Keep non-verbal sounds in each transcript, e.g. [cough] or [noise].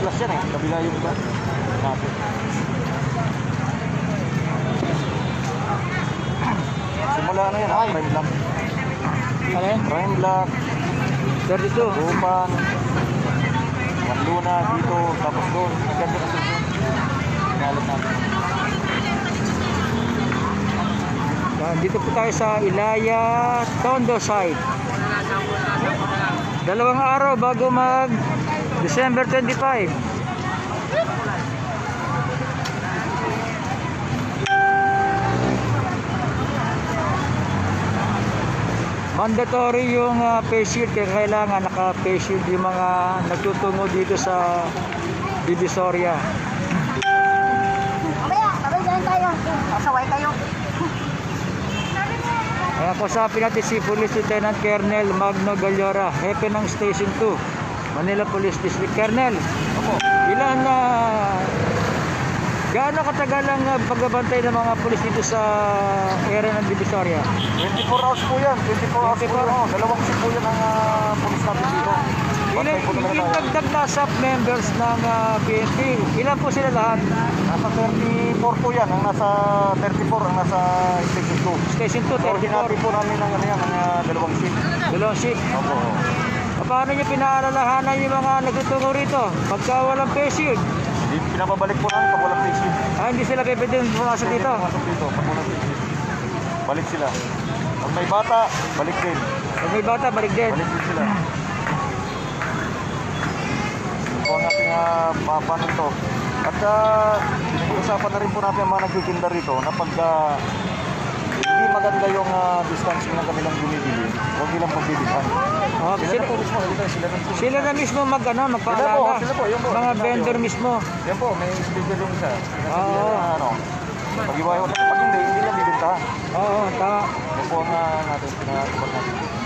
glass yan eh. Kabila yung iba. Natin. [clears throat] Simula na yan ha, prime black. Ano yun? Prime black, 32. Rupan, Juan Luna dito, tapos doon. Ganda kasi doon. Inalit natin. Yan, dito po tayo sa Ilaya Tondo site. Dalawang araw bago mag December 25. Mandatory yung uh, face shield kaya kailangan naka face shield yung mga nagtutungo dito sa Divisoria. Mamaya, sabay dyan tayo. Sasaway kayo. Kaya kausapin natin si Police Lieutenant Colonel Magno Gallora, hepe ng Station 2, Manila Police District. Colonel, Opo. ilan na gaano katagal ang uh, pagbabantay ng mga pulis dito sa area ng Divisoria? 24 hours po yan. 24 hours po 24 yan. Oh, dalawang shift po yan ang uh, police natin dito. Ilan, po talaga yung tayo. dagdag na sub members ng uh, PNP, ilan po sila lahat? Nasa 34 po yan. Ang nasa 34, ang nasa station 2. Station 2, So, hinati 34, po namin ng ano yan, ng uh, dalawang shift. dalawang shift. Opo. Paano nyo pinaalalahanan yung mga nagtutungo rito? Pagka walang face shield, Hindi pinapabalik po namin pag walang face shift. ah, hindi sila pwede din pumasok Hindi dito. pumasok dito pag walang face shift. Balik sila. Pag may bata, balik din. Pag may bata, balik din. Balik din sila. Yun po ang ating uh, paano to. At uh, usapan na rin po natin ang mga nagtitinda rito na pag ah, hindi maganda yung uh, distancing ng kanilang binibili, huwag nilang pagbibitan. Oh, Sila sila, na po mismo, sila, sila na po. sila na mismo mag, ano, Sila po, magpaalala. sila po, yun po. Mga vendor yun. mismo. Yan po, may speaker yung isa. Oo. niya na ano, pag-iwayo pag hindi, hindi lang bibintahan. Oo, tama. Yan po ang uh, natin, pinakakabot natin.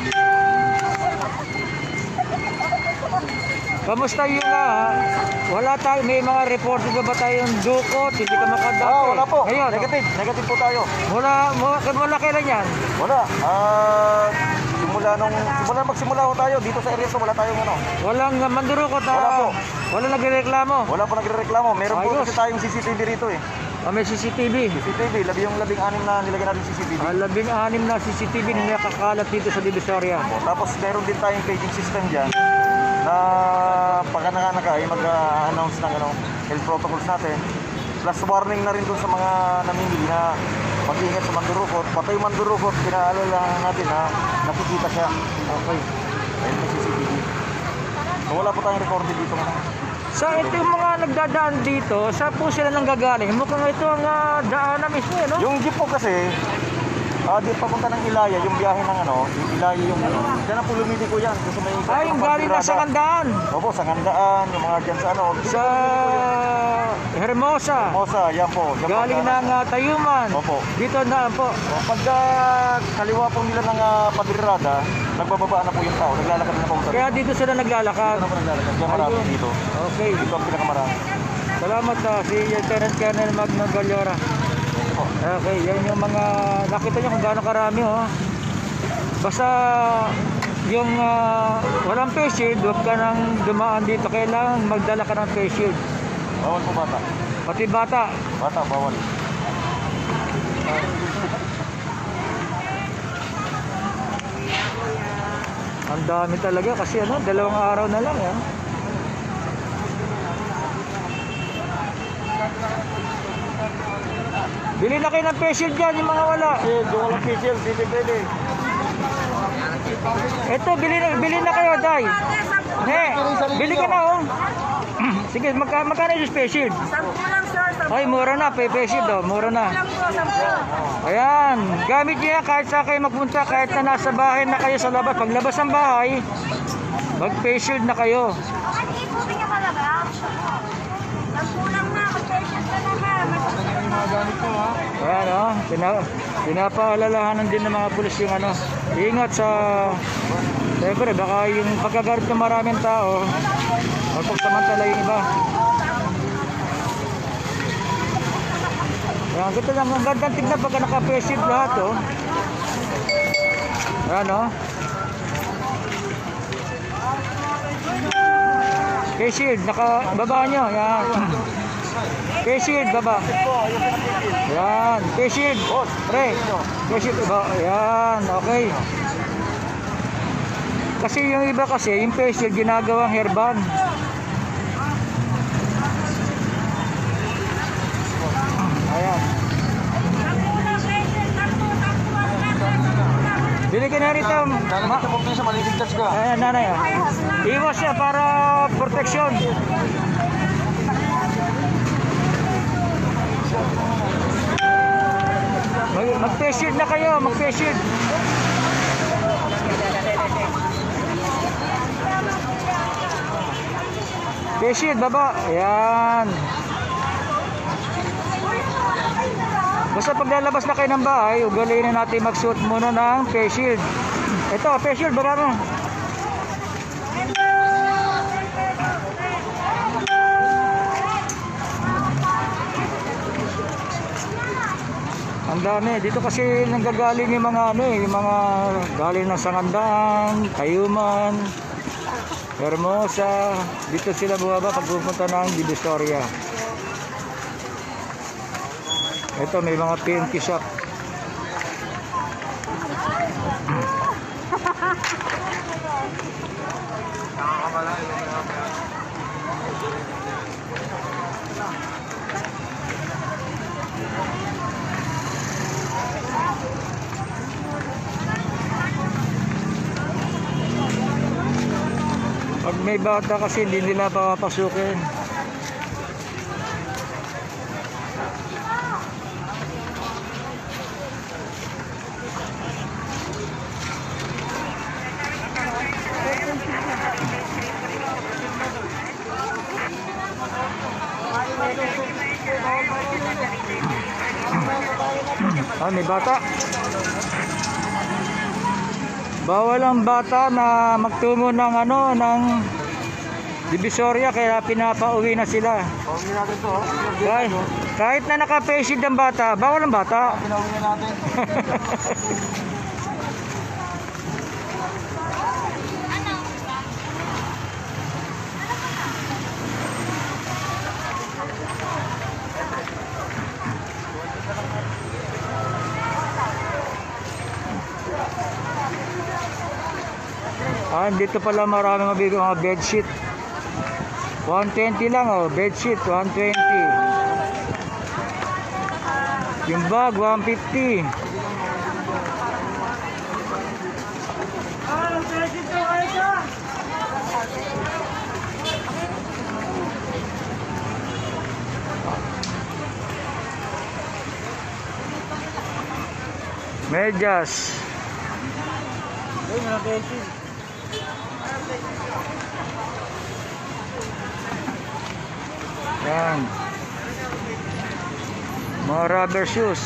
Kamusta yung ah, wala tayo, may mga reported ba ba tayong dukot, hindi ka makadate? Ah, wala po. Ngayon, Negative, negative po tayo. mula, mula, mula kailan yan? Wala. Ah, simula nung simula magsimula ho tayo dito sa area to wala tayong ano. Walang uh, mandurukot na, Wala po. wala nagreklamo. Wala po nagrereklamo. Meron po Ayos. kasi tayong CCTV rito eh. Ah, may CCTV. CCTV, labi yung labing anim na nilagyan natin CCTV. Ah, labing anim na CCTV na nakakalat dito sa Divisoria. Po. Tapos meron din tayong paging system diyan na pagka nakanaka ay mag-announce ng ano, health protocols natin. Plus warning na rin dun sa mga namimili na mag-ingat sa mandurukot. Pati yung mandurukot, pinaalala natin na nakikita siya. Okay. Ayun may CCTV. So wala po tayong recorded dito ngayon. So ito yung mga nagdadaan dito, saan po sila nang gagaling? Mukhang ito ang uh, daanan mismo, eh, no? Yung jeep po kasi, ah di papunta ng Ilaya, yung biyahe ng ano, yung Ilaya yung ano, dyan ang pulumiti ko yan. Gusto may Ay, yung galing na sa Kandaan, Opo, sa Ngandaan, yung mga dyan sa ano. sa Hermosa, Mosa, yan po. Dyan po galing ang- ng uh, Tayuman, Opo. dito na po. O, Pag ah, kaliwa po nila ng uh, Padirada, nagbababa na po yung tao, naglalakad na po. Kaya dito sila naglalakad. Dito na po naglalakad. Diyan marami Ayun. dito. Okay, Dito ang pinakamarami. salamat sa si Lieutenant Colonel Magno Gallora. Okay, yan yung mga nakita nyo kung gaano karami oh. Basta yung ah, walang face shield, huwag ka nang dumaan dito. Kailangan magdala ka ng face shield. Bawal po bata. Pati bata. Bata, bawal. Ang dami talaga kasi ano, dalawang araw na lang yan. Bili na kayo ng face shield dyan, yung mga wala. Kasi doon walang facial, hindi pwede. Ito, bili na, bili na kayo, Day. Ne, bili ka na, oh. [clears throat] Sige, magka, magkano yung face shield? Sampu lang, sir. Ay, mura na, face shield, oh, mura na. Ayan, gamit niya kahit sa kayo magpunta, kahit na nasa bahay na kayo sa labas. Paglabas ng bahay, mag-face shield na kayo. Ang ipo niya talaga. Sampu lang na. Mag-patient ka na ha. Mas- Ayan, oh, pina, pinapaalalahanan din ng mga pulis yung ano, ingat sa, siyempre, baka yung pagkagarit ng maraming tao, magpagsamantala yung iba. Ayan, ganda lang, ang ganda tignan pagka naka-face shield lahat, oh. Ayan, oh. Face shield, naka, baba nyo, yan. Face shield, baba. Yan, shield. Pre, shield, baba. Yan, okay. Kasi yung iba kasi, yung shield, ginagawang hairband. Ayan. Bili ka na rito. Lalagyan mo sa maliligtas ka. Ayan, nanay. ah. Iwas siya para protection. Mag mag-face shield na kayo, mag-face shield. Face shield, baba. Ayan. Basta pag lalabas na kayo ng bahay, ugaliin na natin magsuot muna ng face shield. Ito, face shield, baba. Ang dami. Dito kasi nanggagaling yung mga ano eh, yung mga galing ng Sangandaan, Tayuman, Hermosa. Dito sila bumaba pag pupunta ng Divisoria. Ito may mga PNP shop. May bata kasi hindi nila papapasukin. Ah, may bata. Bawal ang bata na magtungo ng ano, ng Divisoria kaya pinapauwi na sila. Pawin natin to. oh. Kahit, kahit na naka-face shield ang bata, bawal ang bata. Pinawin natin. [laughs] Ah, dito pala marami mabigo mga bedsheet. 120 lang oh, bedsheet 120. Yung bag 150. Medyas. Yan. Mga rubber shoes.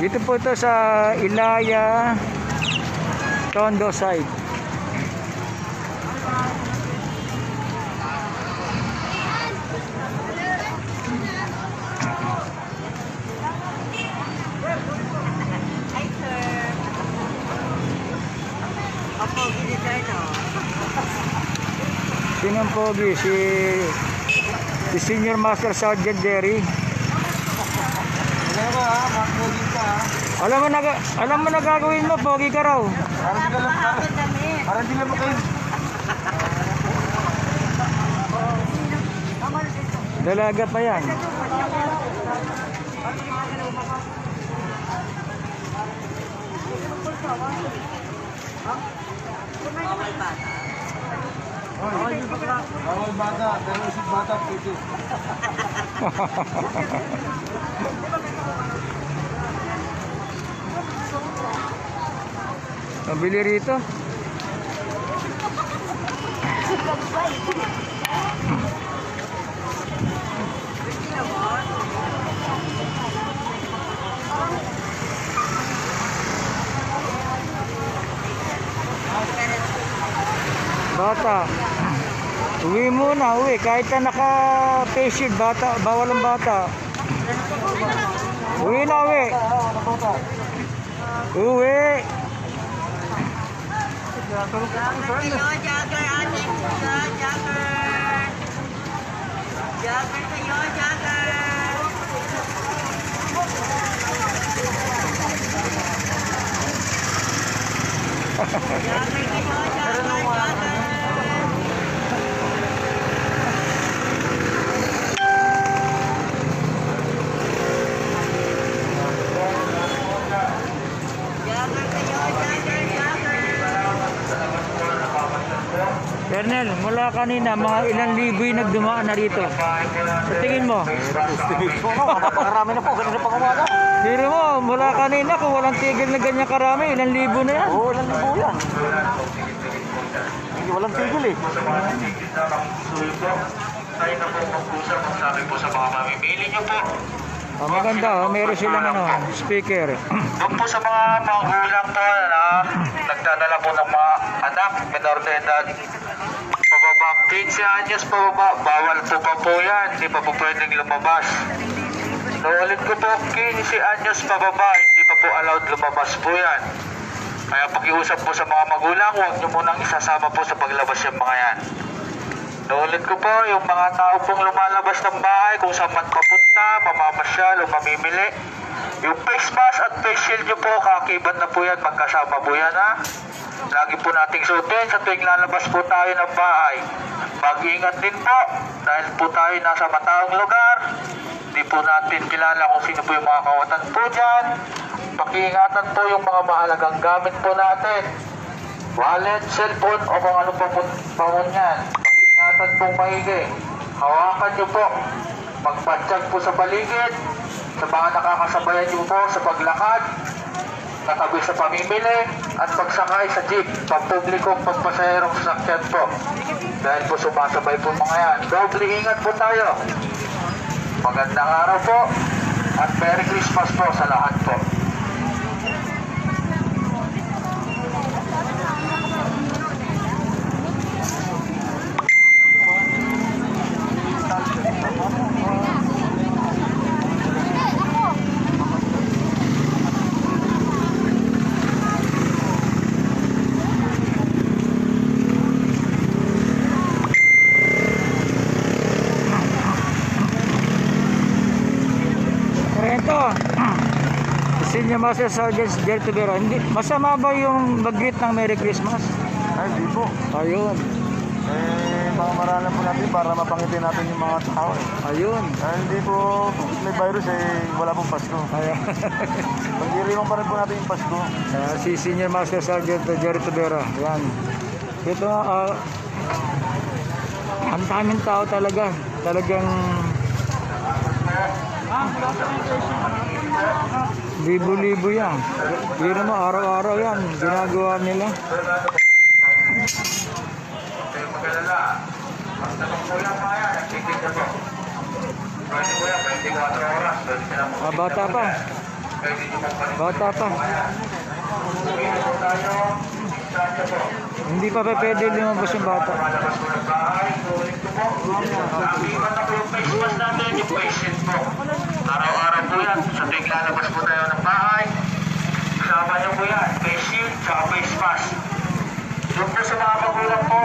Dito po ito sa Ilaya Tondo side. Pogi? Si, si Senior Master Sergeant Derry. Ano ka ha? Makapulin ka ha? Alam mo na, alam mo na gagawin mo, pogi ka raw. Para di ka lang para, para di lang kayo. Dalaga pa yan. [laughs] Bawal bata, pero isip bata pwede. Mabili rito. Bata. Uwi muna, uwi. Kahit na naka-face shield, bata, bawal ang bata. Uwi na, uwi. Uwi. Jogger kayo. Jogger. Jogger kayo, jogger. Kernel, mula kanina, mga ilang libo yung nagdumaan na rito. Sa tingin mo? Napakarami na po. Ganun na pang umaga. Biro mo, mula kanina, kung walang tigil na ganyan karami, ilang libo na yan. Oo, ilang libo yan. Hindi walang tigil eh. Tayo na po mag-usap sabi po sa mga mamimili nyo po. Oh, maganda, oh, meron silang ano, speaker. Doon po sa mga magulang po na nagdadala po ng mga anak, menor de edad, pababa 15 anyos pababa, bawal po pa po yan, hindi pa po pwedeng lumabas. Naulit ko po, 15 anyos pababa, hindi pa po allowed lumabas po yan. Kaya pakiusap po sa mga magulang, huwag nyo munang isasama po sa paglabas yung mga yan. Naulit ko po, yung mga tao pong lumalabas ng bahay, kung saan man papunta, mamamasyal o mamimili, yung face mask at face shield nyo po, kakibat na po yan, magkasama po yan ha. Lagi po nating suotin sa tuwing lalabas po tayo ng bahay. Mag-ingat din po, dahil po tayo nasa mataong lugar. Di po natin kilala kung sino po yung mga kawatan po dyan. Pakiingatan po yung mga mahalagang gamit po natin. Wallet, cellphone, o kung ano po po po yan. Pag-ingatan pong maigi. Hawakan nyo po. Magpatsag po sa paligid. Sa mga nakakasabayan nyo po sa paglakad. Katabi sa pamimili. At pagsakay sa jeep. Pampublikong pagpasaherong sasakyan po. Dahil po sumasabay po mga yan. Doble ingat po tayo. Magandang araw po. At Merry Christmas po sa lahat po. Rento, Senior Master Sergeant Jerry Tubero, hindi, masama ba yung mag-greet ng Merry Christmas? Ay, hindi po. Ayun, Eh, mga maralan po natin para mapangiti natin yung mga tao eh. ayun. Dahil hindi po may virus eh, wala pong Pasko. Ayun. [laughs] Pagdiriwang pa rin po natin yung Pasko. Ah, si Senior Master Sergeant Jerry Tubero, yan. Ito, ah, ang daming tao talaga. Talagang libo-libo yan. Biro mo, araw-araw yan. Ginagawa nila. Kayo mag-alala. Ang tanong po lang mga yan, nagtitig na po. Pwede po yan, 24 oras. Pwede silang Ah, bata pa. Bata pa. Hindi pa pa pwede lumabas yung bata. Ng bahay. Sulit ko po. Nakikiman na po yung shield po. Araw-araw po yan. Sa tuwing lalabas po tayo ng bahay. Kasama nyo po yan. Face shield, tsaka face mask. Doon po sa mga magulang po,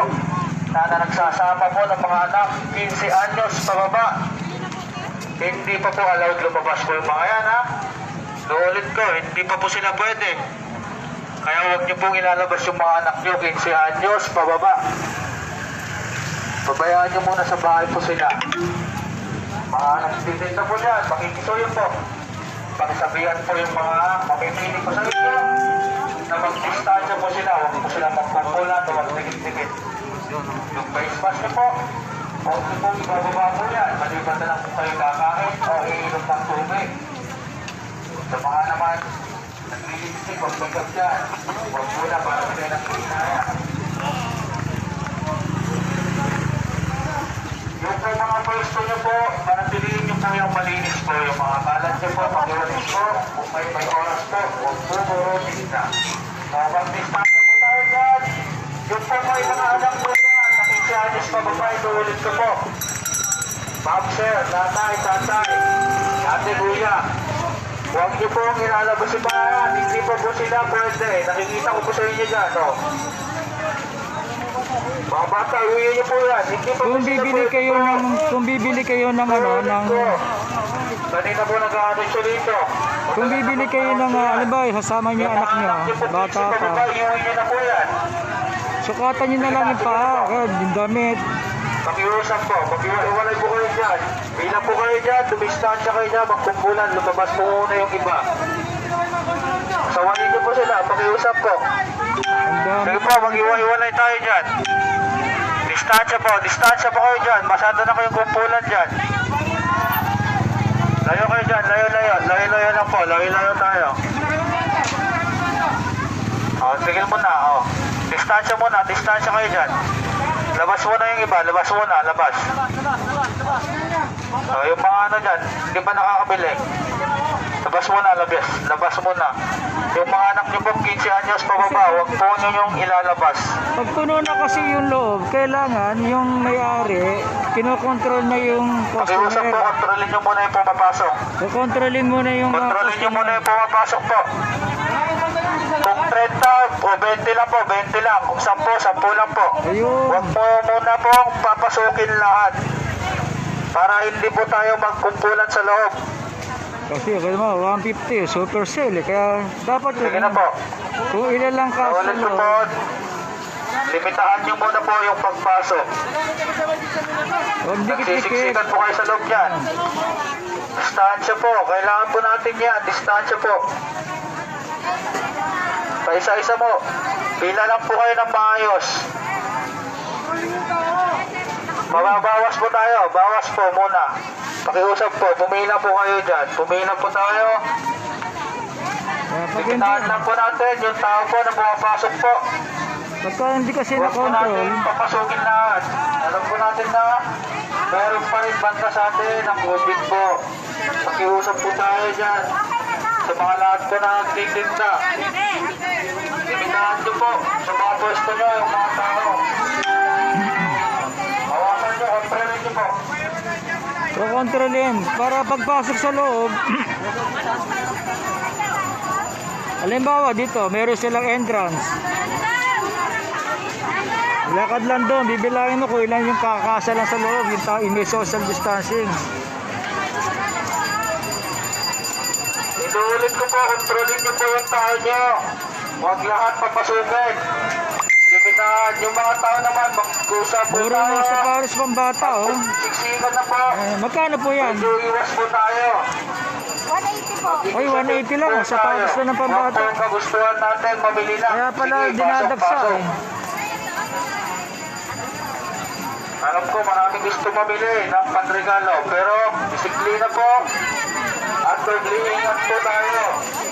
na nagsasama po ng mga anak, 15 anyos pababa. Hindi pa po allowed lumabas po yung mga yan ha. Nuulit ko, hindi pa po sila pwede. Kaya huwag niyo pong ilalabas yung mga anak niyo, 15 anyos pababa. Pabayaan niyo muna sa bahay po sila. Mga nagtitinda po dyan, makikisuyo po. Pakisabihan po yung mga mamimili po sa inyo na mag-distansya po sila, huwag po sila magpumpulan o huwag tigit-tigit. Yung face mask po, huwag niyo po ibababa po yan, maliban na lang po kayo kakain o iinom ng tubig. Sa mga naman, naglilipstik, huwag magkap dyan. Huwag muna para sila ng kinaya. Yung po mga pwesto niyo po, po yung malinis po. Yung mga kalat niyo po, pakiwalis po. Kung may may oras po, huwag po puro tinda. Kung mag-distansya po tayo dyan, yung po may mga anak po dyan, nakikianis pa ba ba, inuulit ko po. Ma'am sir, tatay, tatay, ate kuya, huwag niyo po ilalabas si bayan, hindi po po sila pwede. Nakikita ko po sa inyo dyan, oh. Mga bata, iuwi niyo po yan. Hindi pa Kung bibili kayo ng kung bibili kayo ng ano ng Kanina po nag-ano siya dito. kung bibili kayo ng uh, ano ba, kasama niyo yung anak niyo, bata pa. Iuwi niyo na po yan. Sukatan niyo na lang yung paa, kaya yung damit. Pakiusap po, pakiwalay po kayo dyan. Bilang po kayo dyan, dumistansya kayo dyan, magkumpulan, lumabas po muna yung iba. Sawanin niyo po sila, pakiusap po. Ang dami. Sige po, mag-iwa-iwalay tayo dyan. Distansya po, distansya po kayo dyan. Masyado na kayong kumpulan dyan. Layo kayo dyan, layo-layo. Layo-layo lang po, layo-layo tayo. O, sige muna, o. Distansya muna, distansya kayo dyan. Labas muna yung iba, labas muna, labas. O, yung mga ano dyan, hindi pa nakakabili. Labas muna, labas. Labas muna. Yung mga anak niyo po, 15 anyos pababa, huwag po nyo yung ilalabas. Pag puno na kasi yung loob, kailangan yung may-ari, kinokontrol na yung Pakiusap po, customer. kontrolin nyo muna yung pumapasok. Kukontrolin muna yung Kontrolin nyo muna customer. yung pumapasok po. Kung 30 o 20 lang po, 20 lang. Kung 10, 10 lang po. Ayun. Huwag po muna po papasukin lahat. Para hindi po tayo magkumpulan sa loob. Kasi kaya mo, 150, super sale. eh. Kaya dapat Sige na po. kung ilan lang ka sa Ulit ko loob. Limitahan nyo muna po yung pagpasok. huwag dikit-dikit. Nagsisiksikan po kayo sa loob dyan. Distansya po. Kailangan po natin yan. Distansya po. Paisa-isa mo. Pila lang po kayo ng maayos. Mababawas po tayo. Bawas po muna. Pakiusap po. Pumila po kayo dyan. Pumila po tayo. Limitahan lang po natin yung tao po na pumapasok po. pagka hindi kasi Huwag po natin na-control, papasukin lahat. Alam po natin na meron pa rin banta sa atin ang COVID po. Pakiusap po tayo dyan. Sa mga lahat po na nagtitinda. Limitahan nyo po sa mga pwesto nyo, yung mga tao. Kukontrolin. Para pagpasok sa loob, Halimbawa dito, meron silang entrance. Lakad lang doon, bibilangin mo kung ilan yung kakasa lang sa loob, yung tao, may social distancing. Inuulit ko po, kontrolin nyo po yung tao nyo. Huwag lahat papasukin. Limitahan. Yung mga tao naman, mag-usap po Mura tayo. na sa paros pambata, oh. Siksikan na po. Eh, magkano po yan? Medyo iwas po tayo. 180 po. Oy, 180 lang, oh, sa paros na ng pambata. Huwag po yung kagustuhan natin, mabili na. Kaya pala Sige, dinadagsa pasok, eh. pasok. Alam ko, marami gusto mabili ng panregalo. Pero, disiplina po. At mag-iingat po tayo.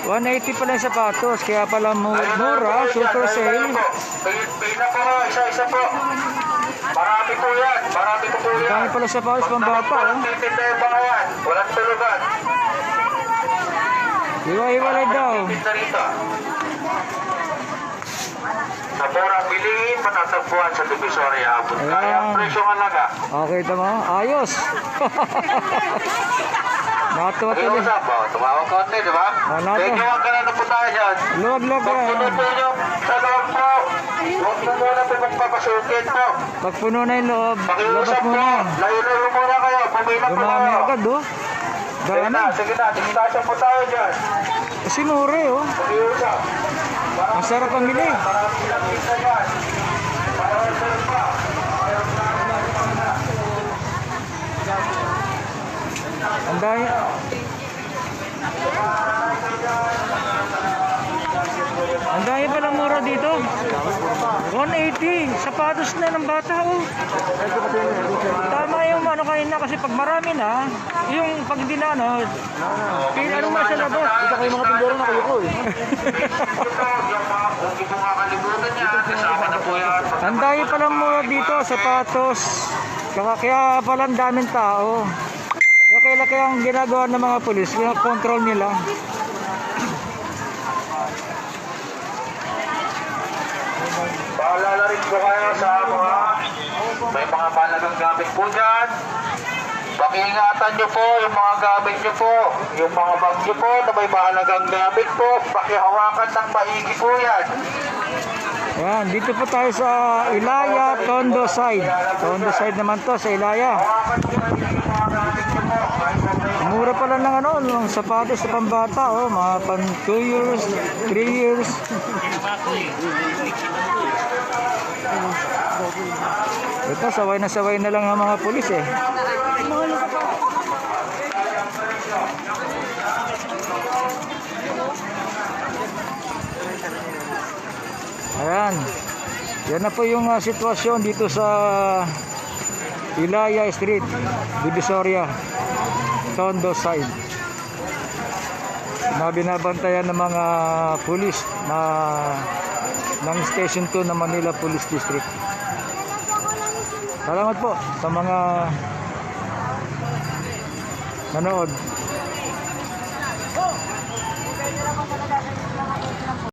180 pala yung sapatos, kaya pala mura, super sale. na po. Isa-isa po. Marami po yan, marami po po yan. Dami pala sapatos pambata, oh. Walang titinda yung mga yan, walang tulugan. Iwa-iwalay daw. Sa Bora, bilihin, matatagpuan sa Divisoria. Abot kaya ang presyong alaga. Okay, tama. Ayos. [laughs] Natuwa tuloy. Pakiusap, oh, tumawag ka di ba? Ah, nato. Medyo huwag ka na na po tayo dyan. Luwag-luwag Pag yan. puno po nyo sa loob po, huwag mo muna po magpapasukin po. Pag puno na yung loob, labas Pakiusap mo po, na. layo-layo muna kayo, pumila po Dumami kayo. agad, oh. Sige na, sige na, discussion po tayo dyan. Eh, oh. Pakiusap. Ang sarap ang bili. Marami silang kita dyan. Marami pa. Ang dami. Ang dami pala mura dito. 180. Sapatos na ng bata, oh. Tama yung ano kanina kasi pag marami na, yung pag hindi na ano, pila ano na sa labas. Kita kayo mga tindero na kayo ko eh. Yung. [laughs] Ang dami pala mura dito, sapatos. Kaya, kaya pala ang daming tao. Kaya kaya ang ginagawa ng mga polis, yung control nila. Paalala rin po kayo sa mga may mga mahalagang gamit po dyan. Pakiingatan nyo po yung mga gamit nyo po. Yung mga bag nyo po na may mahalagang gamit po. Pakihawakan ng maigi po yan. Ayan, dito po tayo sa Ilaya, Tondo side. Tondo side naman to sa Ilaya. Mura pala ng ano, ng sapatos sa pambata, oh, mga pan 2 years, 3 years. Ito, saway na saway na lang ang mga pulis eh. Ayan. Yan na po yung ah, sitwasyon dito sa Ilaya Street, Divisoria, Tondo side. Na binabantayan ng mga pulis na ng Station 2 ng Manila Police District. Salamat po sa mga nanood.